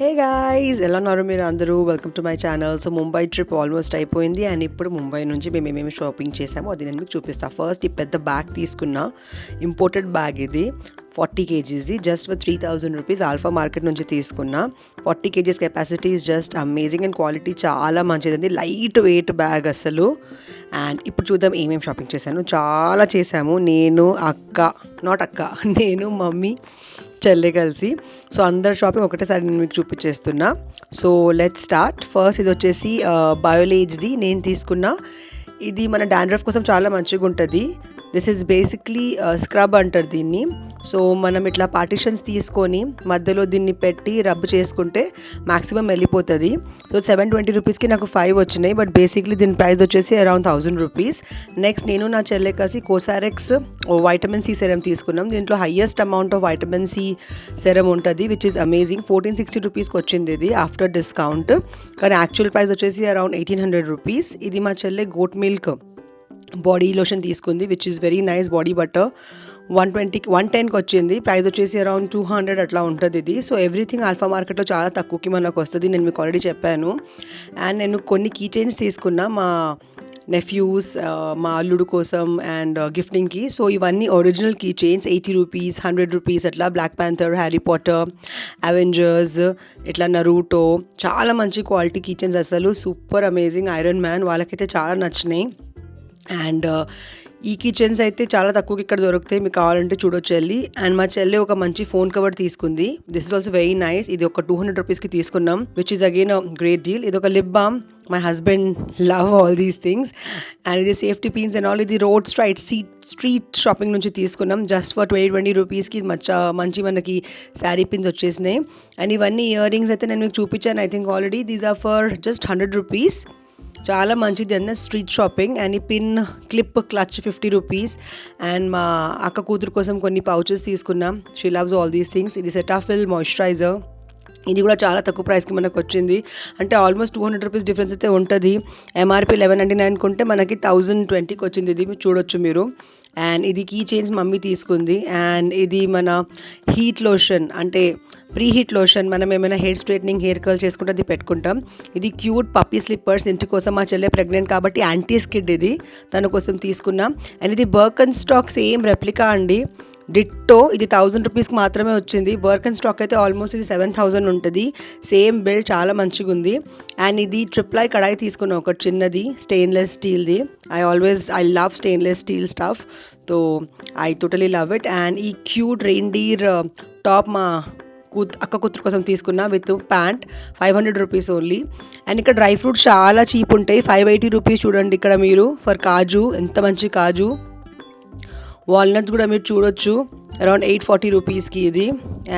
Hey guys ఎలా ఉన్నారు మీరు అందరూ? Welcome to my channel so Mumbai trip almost అయిపోయింది. అండ్ ఇప్పుడు ముంబై నుంచి మేము ఏమేమి షాపింగ్ చేసామో అది నేను మీకు చూపిస్తాను ఫస్ట్ ఈ పెద్ద బ్యాగ్ తీసుకున్న ఇంపోర్టెడ్ బ్యాగ్ ఇది. Forty కేజీస్ది. Just for three thousand rupees Alpha market నుంచి తీసుకున్నా. Forty kgs capacity is just amazing and quality చాలా మంచిది లైట్ వెయిట్ బ్యాగ్ అసలు. అండ్ ఇప్పుడు చూద్దాం ఏమేమి షాపింగ్ చేశాను. చాలా చేశాము. నేను అక్క నాట్ అక్క నేను మమ్మీ చెల్లె కలిసి. సో అందరు షాపింగ్ ఒకటేసారి నేను మీకు చూపించేస్తున్నా. సో లెట్ స్టార్ట్ ఫస్ట్ ఇది వచ్చేసి uh, బయోలేజ్ది నేను తీసుకున్న. ఇది మన డాండ్రఫ్ కోసం చాలా మంచిగా ఉంటుంది దిస్ ఈజ్ బేసిక్లీ స్క్రబ్ అంటారు దీన్ని. సో మనం ఇట్లా పార్టిషన్స్ తీసుకొని మధ్యలో దీన్ని పెట్టి రబ్ చేసుకుంటే మ్యాక్సిమం వెళ్ళిపోతుంది. సో సెవెన్ ట్వంటీ రూపీస్కి నాకు ఫైవ్ వచ్చినాయి బట్ బేసిక్లీ దీని ప్రైస్ వచ్చేసి అరౌండ్ థౌజండ్ రూపీస్ నెక్స్ట్ నేను నా చెల్లె కలిసి కోసారెక్స్ వైటమిన్ సి సెరం తీసుకున్నాం. దీంట్లో highest amount of vitamin C serum ఉంటుంది which is amazing fourteen sixty రూపీస్కి వచ్చింది ఇది ఆఫ్టర్ డిస్కౌంట్ కానీ యాక్చువల్ ప్రైస్ వచ్చేసి అరౌండ్ ఎయిటీన్ హండ్రెడ్ రూపీస్ ఇది మా చెల్లె గోట్ మిల్క్ బాడీ లోషన్ తీసుకుంది which is very nice body butter one ట్వంటీకి వన్ టెన్కి వచ్చింది. ప్రైస్ వచ్చేసి అరౌండ్ టూ హండ్రెడ్ అట్లా ఉంటుంది ఇది. సో ఎవ్రీథింగ్ ఆల్ఫా మార్కెట్లో చాలా తక్కువకి మనకు వస్తుంది. నేను మీకు ఆల్రెడీ చెప్పాను. అండ్ నేను కొన్ని కీ చైన్స్ తీసుకున్నా. మా నెఫ్యూస్ uh, మా అల్లుడు కోసం అండ్ గిఫ్టింగ్కి సో ఇవన్నీ original key chains eighty rupees hundred rupees అట్లా. Black Panther Harry Potter Avengers ఇట్లా నరూటో చాలా మంచి క్వాలిటీ కీ చైన్స్ అసలు. సూపర్ అమేజింగ్ ఐరన్ మ్యాన్ వాళ్ళకైతే చాలా నచ్చినాయి. అండ్ ఈ కిచెన్స్ అయితే చాలా తక్కువకి ఇక్కడ దొరుకుతాయి. మీకు కావాలంటే చూడొచ్చు వెళ్ళి. అండ్ మా చెల్లి ఒక మంచి ఫోన్ కవర్ తీసుకుంది. This is also very nice ఇది ఒక టూ హండ్రెడ్ రూపీస్కి తీసుకున్నాం which is again great deal ఇది ఒక lip balm my husband love all these things and ఇది సేఫ్టీ పిన్స్ అండ్ ఆల్ ఇది road straight sea street shopping నుంచి తీసుకున్నాం. జస్ట్ ఫర్ ట్వంటీ ట్వంటీ రూపీస్కి మచ్చ మంచి మనకి శారీ పిన్స్ వచ్చేసినాయి. అండ్ ఇవన్నీ ఇయర్ రింగ్స్ అయితే నేను మీకు చూపించాను I think already these are for just hundred rupees చాలా మంచిది అన్న స్ట్రీట్ షాపింగ్ అండ్ ఈ pin clip clutch fifty rupees and మా అక్క కూతురు కోసం కొన్ని పౌచెస్ తీసుకున్నాం. She loves all these things ఇది సెటాఫిల్ మాయిశ్చరైజర్ ఇది కూడా చాలా తక్కువ ప్రైస్కి మనకు వచ్చింది. అంటే almost two hundred rupees difference అయితే ఉంటుంది. ఎంఆర్పీ లెవెన్ నైంటీ నైన్ కొంటే మనకి థౌజండ్ ట్వంటీకి వచ్చింది. ఇది చూడొచ్చు మీరు. అండ్ ఇది కీ చైన్స్ మమ్మీ తీసుకుంది. అండ్ ఇది మన హీట్ లోషన్ అంటే ప్రీ హీట్ లోషన్ మనం ఏమైనా హెయిర్ స్ట్రైట్నింగ్ హెయిర్ కర్ల్ చేసుకుంటే అది పెట్టుకుంటాం. ఇది క్యూట్ పప్పీ స్లిప్పర్స్ ఇంటి కోసం మా చెల్లె ప్రెగ్నెంట్ కాబట్టి యాంటీ స్కిడ్ ఇది. తన కోసం తీసుకున్నాం. అండ్ ఇది బర్కన్ స్టాక్ సేమ్ రెప్లికా అండి. డిట్టో ఇది థౌజండ్ రూపీస్కి మాత్రమే వచ్చింది. వర్క్ అండ్ స్టాక్ అయితే ఆల్మోస్ట్ ఇది సెవెన్ థౌజండ్ ఉంటుంది. సేమ్ బిల్డ్ చాలా మంచిగా ఉంది. అండ్ ఇది ట్రిప్లై కడాయి తీసుకున్న ఒక చిన్నది stainless స్టీల్ది. I always I love stainless steel స్టఫ్తో I totally love it and ఈ క్యూట్ రెయిన్డీర్ టాప్ uh, మా కూత్ అక్క కూతురు కోసం తీసుకున్న with pant five hundred rupees only. And ఇక్కడ డ్రై ఫ్రూట్స్ చాలా చీప్ ఉంటాయి. ఫైవ్ ఎయిటీ రూపీస్ చూడండి ఇక్కడ మీరు. ఫర్ కాజు ఎంత మంచి కాజు. వాల్నట్స్ కూడా మీరు చూడొచ్చు. అరౌండ్ ఎయిట్ ఫార్టీ రూపీస్కి ఇది.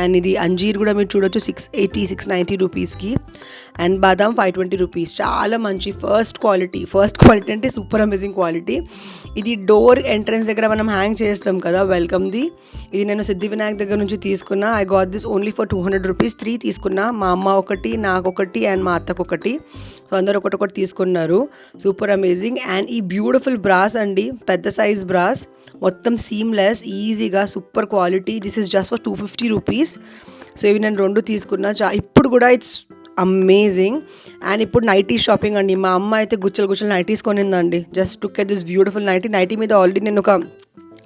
అండ్ ఇది అంజీర్ కూడా మీరు చూడొచ్చు సిక్స్ ఎయిటీ సిక్స్ నైంటీ రూపీస్కి అండ్ బాదాం ఫైవ్ ట్వంటీ రూపీస్ చాలా మంచి ఫస్ట్ క్వాలిటీ ఫస్ట్ క్వాలిటీ అంటే సూపర్ అమేజింగ్ క్వాలిటీ ఇది డోర్ ఎంట్రన్స్ దగ్గర మనం హ్యాంగ్ చేస్తాం కదా వెల్కమ్ది ఇది నేను సిద్ధి వినాయక్ దగ్గర నుంచి తీసుకున్నా. I got this only for two hundred rupees three తీసుకున్నా. మా అమ్మ ఒకటి నాకు ఒకటి అండ్ మా అత్తకు ఒకటి. సో అందరు ఒకటి ఒకటి తీసుకున్నారు. సూపర్ అమేజింగ్ అండ్ ఈ బ్యూటిఫుల్ బ్రాస్ అండి పెద్ద సైజ్ బ్రాస్ మొత్తం సీమ్లెస్ ఈజీగా super quality this is just for two fifty rupees so ఇవి నేను రెండు తీసుకున్నా. చా ఇప్పుడు కూడా ఇట్స్ అమేజింగ్ అండ్ ఇప్పుడు నైటీ షాపింగ్ అండి. మా అమ్మ అయితే గుచ్చలు గుచ్చలు nighties కొనిందండి. Just took at this beautiful nighty nighty మీద ఆల్రెడీ నేను ఒక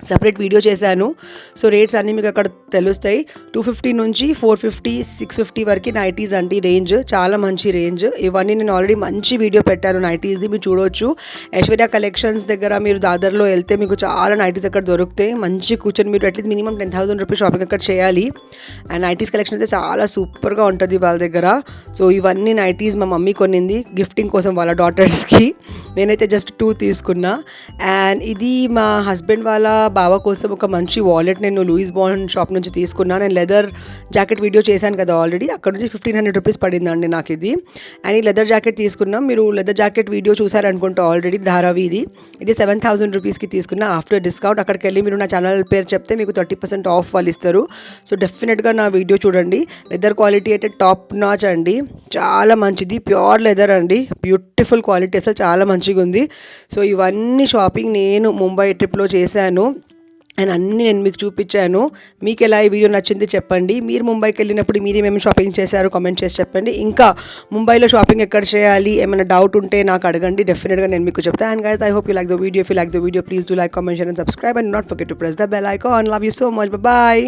సపరేట్ వీడియో చేశాను. సో రేట్స్ అన్నీ మీకు అక్కడ తెలుస్తాయి. టూ ఫిఫ్టీ నుంచి ఫోర్ ఫిఫ్టీ సిక్స్ ఫిఫ్టీ వరకు నైటీస్ అండి రేంజ్. చాలా మంచి రేంజ్. ఇవన్నీ నేను ఆల్రెడీ మంచి వీడియో పెట్టాను నైటీస్ది. మీరు చూడవచ్చు ఐశ్వర్య కలెక్షన్స్ దగ్గర మీరు దాదర్లో వెళ్తే మీకు చాలా నైటీస్ అక్కడ దొరుకుతాయి. మంచి కూర్చొని మీరు at least minimum ten thousand rupees shopping అక్కడ చేయాలి. అండ్ నైటీస్ కలెక్షన్ అయితే చాలా సూపర్గా ఉంటుంది వాళ్ళ దగ్గర. సో ఇవన్నీ నైటీస్ మా మమ్మీ కొనింది గిఫ్టింగ్ కోసం వాళ్ళ డాటర్స్కి నేనైతే జస్ట్ టూ తీసుకున్నా. అండ్ ఇది మా హస్బెండ్ వాళ్ళ బావ కోసం ఒక మంచి వాలెట్ నేను లూయిస్ బాండ్ షాప్ నుంచి తీసుకున్నాను. నేను లెదర్ జాకెట్ వీడియో చేశాను కదా ఆల్రెడీ అక్కడ నుంచి ఫిఫ్టీన్ హండ్రెడ్ రూపీస్ పడిందండి నాకు ఇది. అండ్ ఈ లెదర్ జాకెట్ తీసుకున్నాం. మీరు లెదర్ జాకెట్ వీడియో చూసారనుకుంటా ఆల్రెడీ ధారావి ఇది. ఇది సెవెన్ థౌసండ్ రూపీస్కి తీసుకున్నా. ఆఫ్టర్ డిస్కౌంట్ అక్కడికి వెళ్ళి మీరు నా ఛానల్ పేరు చెప్తే మీకు థర్టీ పర్సెంట్ ఆఫ్ వాళ్ళు ఇస్తారు. సో డెఫినెట్గా నా వీడియో చూడండి. లెదర్ క్వాలిటీ అయితే టాప్ నాచ్ అండి. చాలా మంచిది. ప్యూర్ లెదర్ అండి. బ్యూటిఫుల్ క్వాలిటీ అసలు చాలా మంచిగా ఉంది సో ఇవన్నీ షాపింగ్ నేను ముంబై ట్రిప్లో చేశాను. అండ్ అన్నీ నేను మీకు చూపించాను. మీకు ఎలా ఈ వీడియో నచ్చింది చెప్పండి. మీరు ముంబైకి వెళ్ళినప్పుడు మీరు ఏమేమి షాపింగ్ చేశారో కామెంట్ చేసి చెప్పండి. ఇంకా ముంబైలో షాపింగ్ ఎక్కడ చేయాలి? ఏమైనా డౌట్ ఉంటే నాకు అడగండి. డెఫినెట్గా నేను మీకు చెప్తాను and guys I hope you like the video if you like the video please do like comment and subscribe and not forget to press the bell icon love you so much bye